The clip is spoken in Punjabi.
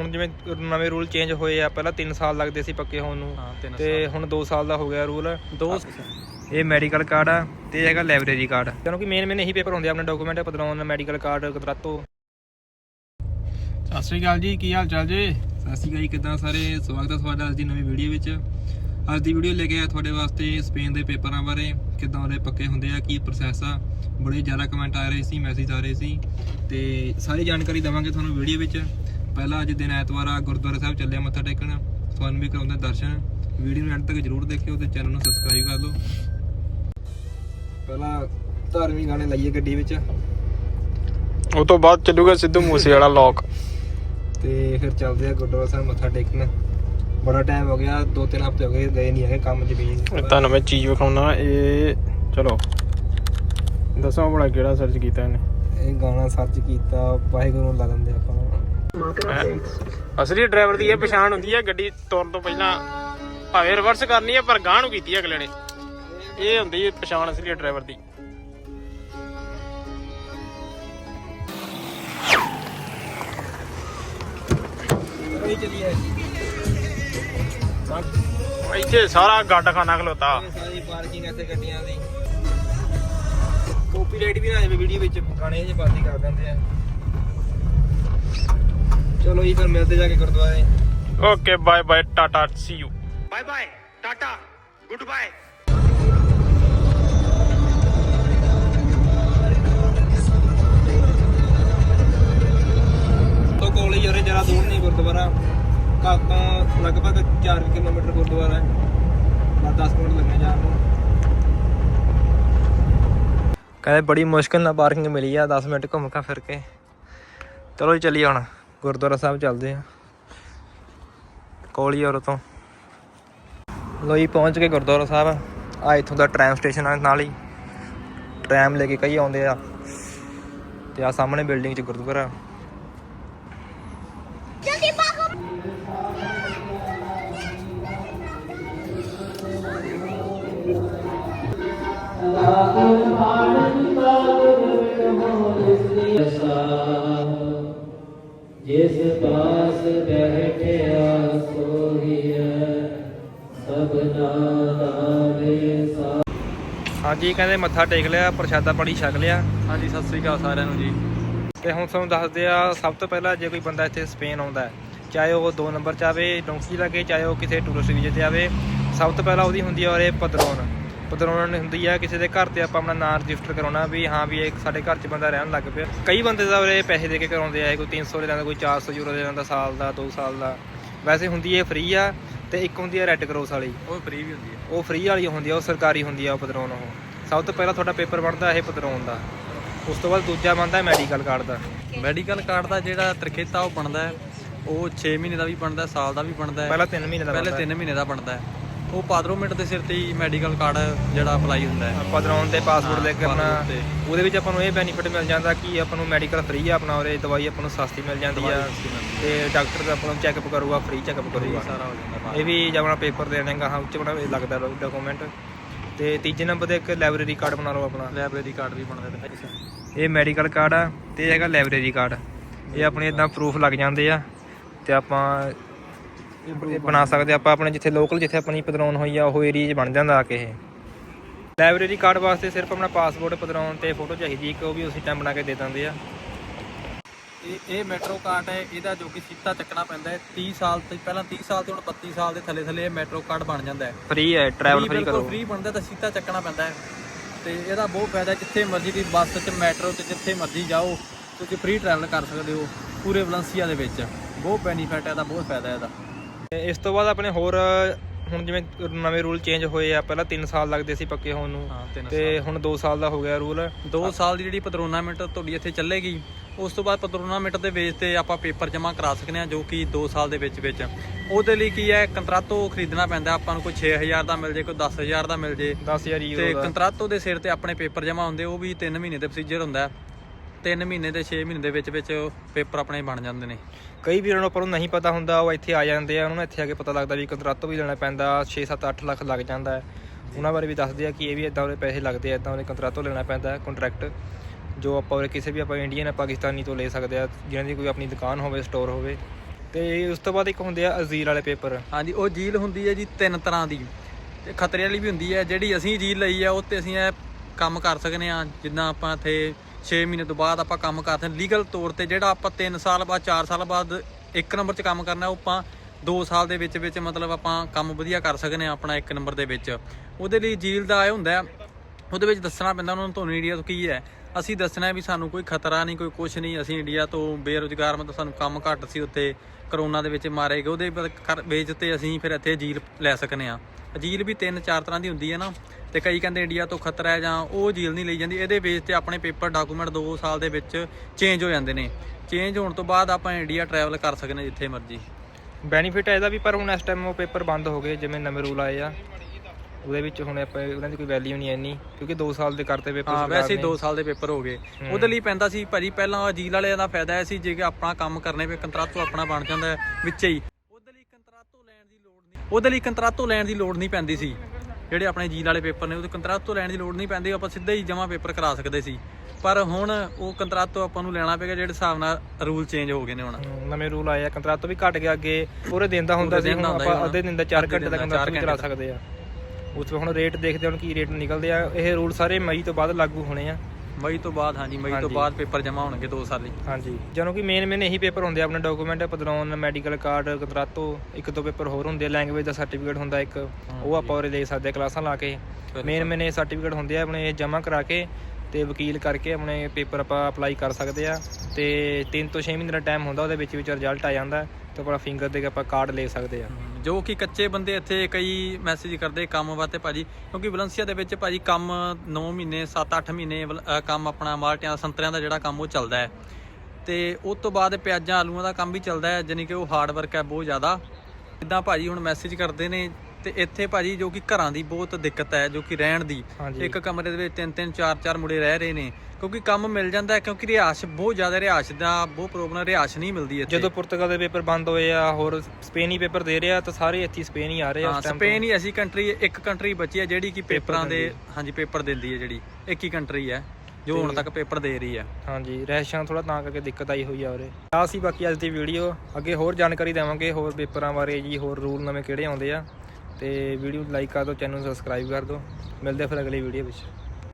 ਹੁਣ ਜਿਵੇਂ ਨਵੇਂ ਰੂਲ ਚੇਂਜ ਹੋਏ ਆ ਪਹਿਲਾਂ 3 ਸਾਲ ਲੱਗਦੇ ਸੀ ਪੱਕੇ ਹੋਣ ਨੂੰ। ਤੇ ਹੁਣ 2 ਸਾਲ ਦਾ ਹੋ ਗਿਆ ਰੂਲ। ਦੋ ਇਹ ਮੈਡੀਕਲ ਕਾਰਡ ਆ ਤੇ ਇਹ ਹੈਗਾ ਲਾਇਬ੍ਰੇਰੀ ਕਾਰਡ। ਕਿਉਂਕਿ ਮੇਨ ਮੇਨ ਇਹੀ ਪੇਪਰ ਹੁੰਦੇ ਆ ਆਪਣੇ ਡਾਕੂਮੈਂਟ ਪਦਰੋਨ ਮੈਡੀਕਲ ਕਾਰਡ ਕਤਰਾਤੋ। ਸਤਿ ਸ਼੍ਰੀ ਅਕਾਲ ਜੀ ਕੀ ਹਾਲ ਚਾਲ ਜੀ? ਸਤਿ ਸ਼੍ਰੀ ਅਕਾਲ ਜੀ ਕਿਦਾਂ ਸਾਰੇ? ਸਵਾਗਤ ਹੈ ਤੁਹਾਡਾ ਅੱਜ ਦੀ ਨਵੀਂ ਵੀਡੀਓ ਵਿੱਚ। ਅੱਜ ਦੀ ਵੀਡੀਓ ਲੈ ਕੇ ਆਇਆ ਤੁਹਾਡੇ ਵਾਸਤੇ ਸਪੇਨ ਦੇ ਪੇਪਰਾਂ ਬਾਰੇ ਕਿਦਾਂ ਉਹਦੇ ਪੱਕੇ ਹੁੰਦੇ ਆ ਕੀ ਪ੍ਰੋਸੈਸ ਆ। ਬੜੇ ਜ਼ਿਆਦਾ ਕਮੈਂਟ ਆ ਰਹੇ ਸੀ ਮੈਸੇਜ ਆ ਰਹੇ ਸੀ। ਤੇ ਸਾਰੀ ਜਾਣਕਾਰੀ ਦਵਾਂਗੇ ਤੁਹਾਨੂੰ ਵੀਡੀਓ ਵਿੱਚ। ਪਹਿਲਾਂ ਅੱਜ ਦਿਨ ਐਤਵਾਰ ਆ ਗੁਰਦੁਆਰਾ ਸਾਹਿਬ ਚੱਲੇ ਆ ਮੱਥਾ ਟੇਕਣ। ਤੁਹਾਨੂੰ ਵੀ ਕਰਾਉਂਦਾ ਦਰਸ਼ਨ। ਵੀਡੀਓ ਨੂੰ ਐਂਡ ਤੱਕ ਜਰੂਰ ਦੇਖਿਓ ਤੇ ਚੈਨਲ ਨੂੰ ਸਬਸਕ੍ਰਾਈਬ ਕਰ ਲਓ। ਪਹਿਲਾਂ ਧਾਰਮਿਕ ਗਾਣੇ ਲਾਈਏ ਗੱਡੀ ਵਿੱਚ। ਉਹ ਤੋਂ ਬਾਅਦ ਚੱਲੂਗਾ ਸਿੱਧੂ ਮੂਸੇ ਵਾਲਾ ਲੋਕ। ਤੇ ਫਿਰ ਚੱਲਦੇ ਆ ਗੁਰਦੁਆਰਾ ਸਾਹਿਬ ਮੱਥਾ ਟੇਕਣ। ਬੜਾ ਟਾਈਮ ਹੋ ਗਿਆ ਦੋ ਤਿੰਨ ਹਫ਼ਤੇ ਹੋ ਗਏ ਗਏ ਨਹੀਂ ਹੈਗੇ ਕੰਮ 'ਚ ਵੀ ਤੁਹਾਨੂੰ ਮੈਂ ਚੀਜ਼ ਵਿਖਾਉਣਾ ਇਹ ਚਲੋ। ਦੱਸੋ ਆਪਣਾ ਕਿਹੜਾ ਸਰਚ ਕੀਤਾ ਇਹਨੇ? ਇਹ ਗਾਣਾ ਸਰਚ ਕੀਤਾ ਵਾਹਿਗੁਰੂ ਨੂੰ ਲਾ ਦਿੰਦੇ ਆਪਾਂ। ਅਸਲੀ ਡਰਾਈਵਰ ਦੀ ਇਹ ਪਛਾਣ ਹੁੰਦੀ ਹੈ ਗੱਡੀ ਤੁਰਨ ਤੋਂ ਪਹਿਲਾਂ ਭਾਵੇਂ ਰਿਵਰਸ ਕਰਨੀ ਹੈ ਪਰ ਗਾਂਹ ਨੂੰ ਕੀਤੀ ਅਗਲੇ ਨੇ। ਇਹ ਹੁੰਦੀ ਹੈ ਪਛਾਣ ਅਸਲੀ ਡਰਾਈਵਰ ਦੀ। ਇੱਥੇ ਸਾਰਾ ਗੱਡ ਖਾਨਾ ਖਲੋਤਾ। ਸਾਰੀ ਪਾਰਕਿੰਗ ਇੱਥੇ ਗੱਡੀਆਂ ਦੀ ਕਾਪੀਰਾਈਟ ਵੀ ਨਾ ਜਾਵੇ ਵੀਡੀਓ ਵਿੱਚ, ਗਾਣੇ ਜੇ ਬਾਤੀ ਕਰ ਦਿੰਦੇ ਆ। ਚਲੋ ਜੀ ਫਿਰ ਮਿਲਦੇ ਜਾ ਕੇ ਗੁਰਦੁਆਰੇ। Okay bye bye tata see you bye bye tata good bye ਤੋਂ ਕੋਲ ਹੀ ਉਰੇ ਜਰਾ ਦੂਰ ਨਹੀਂ ਗੁਰਦੁਆਰਾ। ਘਰ ਤੋਂ ਲਗਭਗ 4 ਕਿਲੋਮੀਟਰ ਗੁਰਦੁਆਰਾ ਹੈ। ਬਸ 10 ਮਿੰਟ ਲੱਗਣੇ ਜਾਣ ਨੂੰ। ਕਹਿੰਦੇ ਬੜੀ ਮੁਸ਼ਕਲ ਨਾਲ ਪਾਰਕਿੰਗ ਮਿਲੀ ਆ 10 ਮਿੰਟ ਘੁੰਮ ਕੇ ਫਿਰ ਕੇ। ਚਲੋ ਚਲੀ ਹੁਣ। ਗੁਰਦੁਆਰਾ ਸਾਹਿਬ ਚੱਲਦੇ ਆ ਕੋਲ ਹੀ ਉਰੇ ਤੋਂ ਲੋ ਜੀ ਪਹੁੰਚ ਗਏ ਗੁਰਦੁਆਰਾ ਸਾਹਿਬ ਆ ਇੱਥੋਂ ਦਾ ਟ੍ਰਾਮ ਸਟੇਸ਼ਨ ਆ ਨਾਲ ਹੀ ਟ੍ਰਾਮ ਲੈ ਕੇ ਕਈ ਆਉਂਦੇ ਆ ਤੇ ਆ ਸਾਹਮਣੇ ਬਿਲਡਿੰਗ 'ਚ ਗੁਰਦੁਆਰਾ ਜਿਸ ਪਾਸ ਬੈਠਿਆ ਸੋਹੀਐ ਸਭਨਾ ਨਾਵੇ ਸਾ ਹਾਂਜੀ ਕਹਿੰਦੇ ਮੱਥਾ ਟੇਕ ਲਿਆ ਪ੍ਰਸ਼ਾਦਾ ਪਾਣੀ ਛਕ ਲਿਆ। ਹਾਂਜੀ ਸਤਿ ਸ੍ਰੀ ਅਕਾਲ ਸਾਰਿਆਂ ਨੂੰ ਜੀ। ਤੇ ਹੁਣ ਤੁਹਾਨੂੰ ਦੱਸਦੇ ਆ ਸਭ ਤੋਂ ਪਹਿਲਾਂ ਜੇ ਕੋਈ ਬੰਦਾ ਇੱਥੇ ਸਪੇਨ ਆਉਂਦਾ ਹੈ ਚਾਹੇ ਉਹ 2 ਨੰਬਰ 'ਚ ਆਵੇ ਡੋਂਕੀ ਲੱਗੇ ਚਾਹੇ ਉਹ ਕਿਸੇ ਟੂਰਿਸਟ ਵੀਜ਼ੇ ਤੇ ਆਵੇ ਸਭ ਤੋਂ ਪਹਿਲਾਂ ਉਹਦੀ ਹੁੰਦੀ ਆ ਔਰ ਇਹ ਪਦਰੋਨ ਪਦਰੋਨ ਹੁੰਦੀ ਆ ਕਿਸੇ ਦੇ ਘਰ ਤੇ ਆਪਾਂ ਆਪਣਾ ਨਾਮ ਰਜਿਸਟਰ ਕਰਾਉਣਾ ਵੀ ਹਾਂ ਵੀ ਇਹ ਸਾਡੇ ਘਰ 'ਚ ਬੰਦਾ ਰਹਿਣ ਲੱਗ ਪਿਆ। ਕਈ ਬੰਦੇ ਦਾ ਉਰੇ ਪੈਸੇ ਦੇ ਕੇ ਕਰਾਉਂਦੇ ਆ ਕੋਈ 300 ਦੇ ਲੈਂਦਾ ਕੋਈ 400 ਯੂਰੋ ਦੇ ਲੈਂਦਾ ਸਾਲ ਦਾ 2 ਸਾਲ ਦਾ। ਵੈਸੇ ਹੁੰਦੀ ਇਹ ਫ੍ਰੀ ਆ ਤੇ ਇੱਕ ਹੁੰਦੀ ਆ ਰੈੱਡ ਕ੍ਰੋਸ ਵਾਲੀ। ਉਹ ਫ੍ਰੀ ਵੀ ਹੁੰਦੀ ਹੈ ਉਹ ਫ੍ਰੀ ਵਾਲੀ ਹੁੰਦੀ ਆ ਉਹ ਸਰਕਾਰੀ ਹੁੰਦੀ ਆ ਉਹ ਪਦਰੋਨ ਉਹ। ਸਭ ਤੋਂ ਪਹਿਲਾਂ ਤੁਹਾਡਾ ਪੇਪਰ ਬਣਦਾ ਇਹ ਪਦਰੋਨ ਦਾ। ਉਸ ਤੋਂ ਬਾਅਦ ਦੂਜਾ ਬਣਦਾ ਮੈਡੀਕਲ ਕਾਰਡ ਦਾ। ਮੈਡੀਕਲ ਕਾਰਡ ਦਾ ਜਿਹੜਾ ਤਰਖੇਤਾ ਉਹ ਬਣਦਾ ਉਹ 6 ਮਹੀਨੇ ਦਾ ਵੀ ਬਣਦਾ ਸਾਲ ਦਾ ਵੀ ਬਣਦਾ ਪਹਿਲਾਂ 3 ਮਹੀਨੇ ਦਾ ਪਹਿਲੇ 3 ਮਹੀਨੇ ਦਾ ਬਣਦਾ ਉਹ ਪਾਦਰੋਮੈਂਟ ਦੇ ਸਿਰ ਤੇ ਹੀ ਮੈਡੀਕਲ ਕਾਰਡ ਜਿਹੜਾ ਅਪਲਾਈ ਹੁੰਦਾ ਹੈ। ਪਦਰੋਨ ਤੇ ਪਾਸਪੋਰਟ ਹਾਂ, ਲੈ ਕੇ ਆਪਣਾ passport ਤੇ। ਉਹਦੇ ਵਿੱਚ ਆਪਾਂ ਨੂੰ ਇਹ ਬੈਨੀਫਿਟ ਮਿਲ ਜਾਂਦਾ ਕਿ ਆਪਾਂ ਨੂੰ ਮੈਡੀਕਲ ਫ੍ਰੀ ਆ ਆਪਣਾ ਉਰੇ ਦਵਾਈ ਆਪਾਂ ਨੂੰ ਸਸਤੀ ਮਿਲ ਜਾਂਦੀ ਆ। ਤੇ ਡਾਕਟਰ ਦਾ ਆਪਾਂ ਨੂੰ ਚੈੱਕਅਪ ਕਰੂਗਾ ਫ੍ਰੀ ਚੈੱਕਅਪ ਕਰੂਗਾ। ਸਾਰਾ ਹੋ ਜਾਂਦਾ ਇਹ ਵੀ ਜਦ ਆਪਣਾ ਪੇਪਰ ਦੇਣੇ ਗਾ ਹਾਂ ਉੱਚ ਬਣਾ ਲੱਗਦਾ ਡਾਕੂਮੈਂਟ ਤੇ ਤੀਜੇ ਨੰਬਰ ਤੇ ਇੱਕ ਲਾਇਬ੍ਰੇਰੀ ਕਾਰਡ ਬਣਾ ਲਓ ਆਪਣਾ। ਲਾਇਬ੍ਰੇਰੀ ਕਾਰਡ ਵੀ ਬਣਦਾ ਹੈ ਇਹ ਮੈਡੀਕਲ ਕਾਰਡ ਆ ਤੇ ਇਹ ਹੈਗਾ ਲਾਇਬ੍ਰੇਰੀ ਕਾਰਡ ਇਹ ਆਪਣੇ ਇਦਾਂ ਪ੍ਰੂਫ ਲੱਗ ਜਾਂਦੇ ਆ ਤੇ ਆਪਾਂ ਬਣਾ ਸਕਦੇ ਆਪਾਂ ਆਪਣੇ ਜਿੱਥੇ ਲੋਕਲ ਜਿੱਥੇ ਆਪਣੀ ਪਦਰੌਨ ਹੋਈ ਆ ਉਹ ਏਰੀਆ 'ਚ ਬਣ ਜਾਂਦਾ ਆ ਕੇ ਇਹ। ਲਾਇਬ੍ਰੇਰੀ ਕਾਰਡ ਵਾਸਤੇ ਸਿਰਫ ਆਪਣਾ ਪਾਸਪੋਰਟ ਪਦਰੌਨ ਤੇ ਫੋਟੋ ਚਾਹੀਦੀ ਇੱਕ ਉਹ ਵੀ ਉਸੇ ਟਾਈਮ ਬਣਾ ਕੇ ਦੇ ਦਿੰਦੇ ਆ। ਇਹ ਇਹ ਮੈਟਰੋ ਕਾਰਡ ਹੈ ਇਹਦਾ ਜੋ ਕਿ ਸੀਤਾ ਚੱਕਣਾ ਪੈਂਦਾ ਹੈ। 30 ਸਾਲ ਤੋਂ ਪਹਿਲਾਂ 30 ਸਾਲ ਤੇ ਹੁਣ 32 ਸਾਲ ਦੇ ਥੱਲੇ ਥੱਲੇ ਇਹ ਮੈਟਰੋ ਕਾਰਡ ਬਣ ਜਾਂਦਾ ਹੈ। ਫ੍ਰੀ ਹੈ ਟਰੈਵਲ ਫ੍ਰੀ ਕਰੋ। ਫ੍ਰੀ ਬਣਦਾ ਤਾਂ ਸੀਤਾ ਚੱਕਣਾ ਪੈਂਦਾ ਹੈ। ਤੇ ਇਹਦਾ ਬਹੁਤ ਫਾਇਦਾ ਜਿੱਥੇ ਮਰਜ਼ੀ ਦੀ ਬੱਸ 'ਚ ਮੈਟਰੋ 'ਚ ਜਿੱਥੇ ਮਰਜ਼ੀ ਜਾਓ ਤੁਸੀਂ ਫ੍ਰੀ ਟਰੈਵਲ ਕਰ ਸਕਦੇ ਹੋ ਪੂਰੇ ਵਲੰਸੀਆ ਦੇ ਵਿੱਚ। ਬਹੁਤ ਬੈਨੀਫਿਟ ਹੈ ਇਹਦਾ ਬਹੁਤ ਫਾਇਦਾ ਹੈ ਇਹਦਾ। ਇਸ ਤੋਂ ਬਾਅਦ ਆਪਣੇ ਹੋਰ ਹੁਣ ਜਿਵੇਂ ਨਵੇਂ ਰੂਲ ਚੇਂਜ ਹੋਏ ਆ ਪਹਿਲਾਂ 3 ਸਾਲ ਲੱਗਦੇ ਸੀ ਪੱਕੇ ਹੋਣ ਨੂੰ। ਤੇ ਹੁਣ 2 ਸਾਲ ਦਾ ਹੋ ਗਿਆ ਰੂਲ। 2 ਸਾਲ ਦੀ ਜਿਹੜੀ ਪਤਰੋਨਾਮੈਂਟ ਤੁਹਾਡੀ ਇੱਥੇ ਚੱਲੇਗੀ ਉਸ ਤੋਂ ਬਾਅਦ ਪਤਰੋਨਾਮੈਂਟ ਦੇ ਬੇਸ ਤੇ ਆਪਾਂ ਪੇਪਰ ਜਮ੍ਹਾਂ ਕਰਾ ਸਕਦੇ ਹਾਂ ਜੋ ਕਿ 2 ਸਾਲ ਦੇ ਵਿੱਚ ਵਿੱਚ। ਉਹਦੇ ਲਈ ਕੀ ਹੈ ਕੰਟਰਾਤੋ ਖਰੀਦਣਾ ਪੈਂਦਾ ਆਪਾਂ ਨੂੰ ਕੋਈ 6000 ਦਾ ਮਿਲ ਜੇ ਕੋਈ 10000 ਦਾ ਮਿਲ ਜੇ। 10000 ਤੇ ਯੂਰੋ ਦਾ। ਕੰਟਰਾਤੋ ਦੇ ਸਿਰ ਤੇ ਆਪਣੇ ਪੇਪਰ ਜਮ੍ਹਾਂ ਹੁੰਦੇ ਉਹ ਵੀ 3 ਮਹੀਨੇ ਦੇ ਪ੍ਰੋਸੀਜਰ ਹੁੰਦਾ। 3 ਮਹੀਨੇ ਤੇ 6 ਮਹੀਨੇ ਦੇ ਵਿੱਚ ਵਿੱਚ ਪੇਪਰ ਆਪਣੇ ਬਣ ਜਾਂਦੇ ਨੇ। ਕਈ ਵੀਰਾਂ ਨੂੰ ਆਪਾਂ ਨੂੰ ਨਹੀਂ ਪਤਾ ਹੁੰਦਾ ਉਹ ਇੱਥੇ ਆ ਜਾਂਦੇ ਆ ਉਹਨਾਂ ਨੂੰ ਇੱਥੇ ਆ ਕੇ ਪਤਾ ਲੱਗਦਾ ਵੀ ਕੰਟਰੈਕਟ ਵੀ ਲੈਣਾ ਪੈਂਦਾ 6 7 8 ਲੱਖ ਲੱਗ ਜਾਂਦਾ ਹੈ। ਉਹਨਾਂ ਬਾਰੇ ਵੀ ਦੱਸਦੇ ਆ ਕਿ ਇਹ ਵੀ ਇਦਾਂ ਉਹਦੇ ਪੈਸੇ ਲੱਗਦੇ ਆ ਇਦਾਂ ਉਹਦੇ ਕੰਟਰੈਕਟ ਲੈਣਾ ਪੈਂਦਾ ਕੰਟਰੈਕਟ ਜੋ ਆਪਾਂ ਉਰੇ ਕਿਸੇ ਵੀ ਆਪਾਂ ਇੰਡੀਅਨ ਪਾਕਿਸਤਾਨੀ ਤੋਂ ਲੈ ਸਕਦੇ ਆ ਜਿਹਨਾਂ ਦੀ ਕੋਈ ਆਪਣੀ ਦੁਕਾਨ ਹੋਵੇ ਸਟੋਰ ਹੋਵੇ। ਤੇ ਉਸ ਤੋਂ ਬਾਅਦ ਇੱਕ ਹੁੰਦੇ ਆ ਅਜ਼ੀਰ ਵਾਲੇ ਪੇਪਰ। ਹਾਂਜੀ ਉਹ ਝੀਲ ਹੁੰਦੀ ਹੈ ਜੀ ਤਿੰਨ ਤਰ੍ਹਾਂ ਦੀ। ਤੇ ਖਤਰੇ ਵਾਲੀ ਵੀ ਹੁੰਦੀ ਹੈ ਜਿਹੜੀ ਅਸੀਂ ਝੀਲ ਲਈ ਹੈ ਉਹ ਤੇ ਅਸੀਂ ਇਹ ਕੰਮ ਕਰ ਸਕਨੇ ਆ ਜਿੱਦਾਂ ਆਪਾਂ ਇੱਥੇ 6 ਮਹੀਨੇ ਤੋਂ ਬਾਅਦ ਆਪਾਂ ਕੰਮ ਕਰਦੇ ਹਾਂ। ਲੀਗਲ ਤੌਰ ਤੇ ਜਿਹੜਾ ਆਪਾਂ 3 ਸਾਲ ਬਾਅਦ 4 ਸਾਲ ਬਾਅਦ ਇੱਕ ਨੰਬਰ 'ਚ ਕੰਮ ਕਰਨਾ, ਉਹ ਆਪਾਂ 2 ਸਾਲ ਦੇ ਵਿੱਚ ਵਿੱਚ ਮਤਲਬ ਆਪਾਂ ਕੰਮ ਵਧੀਆ ਕਰ ਸਕਨੇ ਆ ਆਪਣਾ ਇੱਕ ਨੰਬਰ ਦੇ ਵਿੱਚ। ਉਹਦੇ ਲਈ ਝੀਲ ਦਾ ਇਹ ਹੁੰਦਾ ਉਹਦੇ ਵਿੱਚ ਦੱਸਣਾ ਪੈਂਦਾ, ਉਹਨਾਂ ਨੂੰ ਤੁਹਾਨੂੰ ਇੰਡੀਆ ਤੋਂ ਕੀ ਹੈ। ਅਸੀਂ ਦੱਸਣਾ ਵੀ ਸਾਨੂੰ ਕੋਈ ਖਤਰਾ ਨਹੀਂ, ਕੋਈ ਕੁਝ ਨਹੀਂ। ਅਸੀਂ ਇੰਡੀਆ ਤੋਂ ਬੇਰੁਜ਼ਗਾਰ, ਮਤਲਬ ਸਾਨੂੰ ਕੰਮ ਘੱਟ ਸੀ ਉੱਥੇ, ਕਰੋਨਾ ਦੇ ਵਿੱਚ ਮਾਰੇ ਗਏ। ਉਹਦੇ ਵੇਚ ਤੇ ਅਸੀਂ ਫਿਰ ਇੱਥੇ ਝੀਲ ਲੈ ਸਕਨੇ ਆ। ਝੀਲ ਵੀ ਤਿੰਨ ਚਾਰ ਤਰ੍ਹਾਂ ਦੀ ਹੁੰਦੀ ਹੈ ਨਾ, ਤੇ ਕਈ ਕਹਿੰਦੇ ਇੰਡੀਆ ਤੋਂ ਖਤਰਾ ਹੈ ਜਾਂ ਉਹ ਝੀਲ ਨਹੀਂ ਲਈ ਜਾਂਦੀ। ਇਹਦੇ ਵੇਚ ਤੇ ਆਪਣੇ ਪੇਪਰ ਡਾਕੂਮੈਂਟ 2 ਸਾਲ ਦੇ ਵਿੱਚ ਚੇਂਜ ਹੋ ਜਾਂਦੇ ਨੇ। ਚੇਂਜ ਹੋਣ ਤੋਂ ਬਾਅਦ ਆਪਾਂ ਇੰਡੀਆ ਟਰੈਵਲ ਕਰ ਸਕਨੇ ਜਿੱਥੇ ਮਰਜ਼ੀ। ਬੈਨੀਫਿਟ ਹੈ ਇਹਦਾ ਵੀ, ਪਰ ਹੁਣ ਇਸ ਟਾਈਮ ਉਹ ਪੇਪਰ ਬੰਦ ਹੋ ਗਏ, ਜਿਵੇਂ ਨਵੇਂ ਰੂਲ ਆਏ ਆ। ਉਹਦੇ ਵਿੱਚ ਹੁਣ ਆਪਾਂ ਉਹਨਾਂ ਦੀ ਕੋਈ ਵੈਲਿਊ ਨਹੀਂ ਇੰਨੀ ਕਿਉਂਕਿ 2 ਸਾਲ ਦੇ ਕਰਤੇ ਪੇਪਰ ਹਾਂ ਵੈਸੇ ਹੀ 2 ਸਾਲ ਦੇ ਪੇਪਰ ਹੋ ਗਏ। ਉਹਦੇ ਲਈ ਪੈਂਦਾ ਸੀ ਭਾਜੀ ਪਹਿਲਾਂ ਝੀਲ ਵਾਲਿਆਂ ਦਾ ਫਾਇਦਾ ਇਹ ਸੀ ਜੇ ਆਪਣਾ ਕੰਮ ਕਰਨੇ ਪਏ ਕੰਟਰੈਕਟ ਆਪਣਾ ਬਣ ਜਾਂਦਾ ਹੈ ਵਿੱਚੇ ਹੀ। ਉਹਦੇ ਲਈ ਕੰਟਰੈਕਟ ਲੈਣ ਦੀ ਲੋੜ ਨਹੀਂ ਉਹਦੇ ਲਈ ਕੰਟਰੈਕਟ ਲੈਣ ਦੀ ਲੋੜ ਨਹੀਂ ਪੈਂਦੀ ਸੀ। ਜਿਹੜੇ ਆਪਣੇ ਝੀਲ ਵਾਲੇ ਪੇਪਰ ਨੇ ਉਹਦੇ ਕੰਟਰੈਕਟ ਲੈਣ ਦੀ ਲੋੜ ਨਹੀਂ ਪੈਂਦੀ ਆਪਾਂ ਸਿੱਧਾ ਹੀ ਜਮਾ ਪੇਪਰ ਕਰਾ ਸਕਦੇ ਸੀ। ਪਰ ਹੁਣ ਉਹ ਕੰਟਰੈਕਟ ਆਪਾਂ ਨੂੰ ਲੈਣਾ ਪਏਗਾ ਜਿਹੜੇ ਹਿਸਾਬ ਨਾਲ ਰੂਲ ਚੇਂਜ ਹੋ ਗਏ ਨੇ ਹੁਣ। ਨਵੇਂ ਰੂਲ ਆਏ ਆ ਕੰਟਰੈਕਟ ਵੀ ਘਟ ਗਿਆ ਅੱਗੇ ਪੂਰੇ ਦਿਨ ਦਾ ਹੁੰਦਾ ਸੀ ਹੁਣ ਆਪਾਂ ਅੱਧੇ ਦਿਨ ਦਾ 4 ਅੱਧੇ ਘੰਟੇ ਦਾ ਵੀ ਚਲਾ ਸਕਦੇ ਆ। ਉਸ ਹੁਣ ਰੇਟ ਦੇਖਦੇ ਹਾਂ ਹੁਣ ਕੀ ਰੇਟ ਨਿਕਲਦੇ ਆ। ਇਹ ਰੂਲ ਸਾਰੇ ਮਈ ਤੋਂ ਬਾਅਦ ਲਾਗੂ ਹੋਣੇ ਆ। ਮਈ ਤੋਂ ਬਾਅਦ ਹਾਂਜੀ ਮਈ ਤੋਂ। ਬਾਅਦ ਪੇਪਰ ਜਮਾ ਹੋਣਗੇ 2 ਸਾਲੀ ਹਾਂਜੀ। ਜਦੋਂ ਕਿ ਮੇਨ ਮੇਨ ਇਹੀ ਪੇਪਰ ਹੁੰਦੇ ਆ ਆਪਣੇ ਡਾਕੂਮੈਂਟ ਪਦਰੋਨ ਮੈਡੀਕਲ ਕਾਰਡ ਕੰਟਰਾਤੋ ਇੱਕ ਦੋ ਪੇਪਰ ਹੋਰ ਹੁੰਦੇ ਆ ਲੈਂਗੁਏਜ ਦਾ ਸਰਟੀਫਿਕੇਟ ਹੁੰਦਾ ਇੱਕ। ਉਹ ਆਪਾਂ ਉਰੇ ਦੇ ਸਕਦੇ ਆ ਕਲਾਸਾਂ ਲਾ ਕੇ। ਮੇਨ ਮੇਨ ਇਹ ਸਰਟੀਫਿਕੇਟ ਹੁੰਦੇ ਆ ਆਪਣੇ ਜਮ੍ਹਾਂ ਕਰਾ ਕੇ ਤੇ ਵਕੀਲ ਕਰਕੇ ਆਪਣੇ ਪੇਪਰ ਆਪਾਂ ਅਪਲਾਈ ਕਰ ਸਕਦੇ ਆ। ਤੇ 3 ਤੋਂ 6 ਮਹੀਨੇ ਦਾ ਟਾਈਮ ਹੁੰਦਾ ਉਹਦੇ ਵਿੱਚ ਵਿੱਚ ਰਿਜ਼ਲਟ ਆ ਜਾਂਦਾ। ਤੇ ਆਪਣਾ ਫਿੰਗਰ ਦੇ ਕੇ ਆਪਾਂ ਕਾਰਡ ਲੈ ਸਕਦੇ ਆ। ਜੋ ਕਿ ਕੱਚੇ ਬੰਦੇ ਇੱਥੇ ਕਈ ਮੈਸੇਜ ਕਰਦੇ ਕੰਮ ਵਾਸਤੇ ਭਾਜੀ ਕਿਉਂਕਿ ਵਲੰਸੀਆ ਦੇ ਵਿੱਚ ਭਾਜੀ ਕੰਮ 9 ਮਹੀਨੇ 7-8 ਮਹੀਨੇ ਕੰਮ ਆਪਣਾ ਮਾਲਟਿਆਂ ਸੰਤਰਿਆਂ ਦਾ ਜਿਹੜਾ ਕੰਮ ਉਹ ਚੱਲਦਾ ਹੈ। ਤੇ ਉਸ ਤੋਂ ਬਾਅਦ ਪਿਆਜ਼ਾਂ ਆਲੂਆਂ ਦਾ ਕੰਮ ਵੀ ਚੱਲਦਾ ਹੈ ਜਾਣੀ ਕਿ ਉਹ ਹਾਰਡ ਵਰਕ ਹੈ ਬਹੁਤ ਜ਼ਿਆਦਾ। ਜਿੱਦਾਂ ਭਾਜੀ ਹੁਣ ਮੈਸੇਜ ਕਰਦੇ ਨੇ ਤੇ ਇੱਥੇ ਭਾਜੀ ਜੋ ਕਿ ਘਰਾਂ ਦੀ ਬਹੁਤ ਦਿੱਕਤ ਹੈ ਜੋ ਕਿ ਰਹਿਣ ਦੀ। ਇੱਕ ਕਮਰੇ ਦੇ ਵਿੱਚ ਤਿੰਨ ਤਿੰਨ ਚਾਰ ਚਾਰ ਮੁੰਡੇ ਰਹਿ ਰਹੇ ਨੇ। ਕਿਉਂਕਿ ਕੰਮ ਮਿਲ ਜਾਂਦਾ ਹੈ ਕਿਉਂਕਿ ਰਿਹਾਇਸ਼ ਬਹੁਤ ਜ਼ਿਆਦਾ ਰਿਹਾਇਸ਼ ਦਾ ਬਹੁਤ ਪ੍ਰੋਬਲਮ ਰਿਹਾਇਸ਼ ਨਹੀਂ ਮਿਲਦੀ ਇੱਥੇ। ਜਦੋਂ ਪੁਰਤਗਾਲ ਦੇ ਪੇਪਰ ਬੰਦ ਹੋਏ ਆ ਹੋਰ ਸਪੇਨ ਪੇਪਰ ਦੇ ਰਿਹਾ ਤਾਂ ਸਾਰੇ ਇੱਥੇ ਸਪੇਨ ਹੀ ਆ ਰਹੇ ਆ ਹਾਂ ਸਪੇਨ ਹੀ ਐਸੀ ਕੰਟਰੀ ਇੱਕ ਕੰਟਰੀ ਬਚੀ ਹੈ ਜਿਹੜੀ ਕਿ ਪੇਪਰਾਂ ਦੇ ਹਾਂਜੀ ਪੇਪਰ ਦਿੰਦੀ ਹੈ ਜਿਹੜੀ ਇੱਕ ਹੀ ਕੰਟਰੀ ਹੈ ਜੋ ਹੁਣ ਤੱਕ ਪੇਪਰ ਦੇ ਰਹੀ ਹੈ। ਹਾਂਜੀ ਰੈਸ਼ਾਂ ਥੋੜਾ ਤਾਂ ਕਰਕੇ ਦਿੱਕਤ ਆਈ ਹੋਈ ਆ ਉਰੇ। ਆ ਸੀ ਬਾਕੀ ਅੱਜ ਦੀ ਵੀਡੀਓ ਅੱਗੇ ਹੋਰ ਜਾਣਕਾਰੀ ਦੇਵਾਂਗੇ ਹੋਰ ਪੇਪਰਾਂ ਬਾਰੇ ਜੀ ਹੋਰ ਰੂਲ ਨਵੇਂ ਕਿਹੜੇ ਆਉਂਦੇ ਆ। ਤੇ ਵੀਡੀਓ ਲਾਈਕ ਕਰ ਦਿਓ ਚੈਨਲ ਨੂੰ ਸਬਸਕ੍ਰਾਈਬ ਕਰ ਦਿਓ। ਮਿਲਦੇ ਆ ਫਿਰ ਅਗਲੀ ਵੀਡੀਓ ਵਿੱਚ।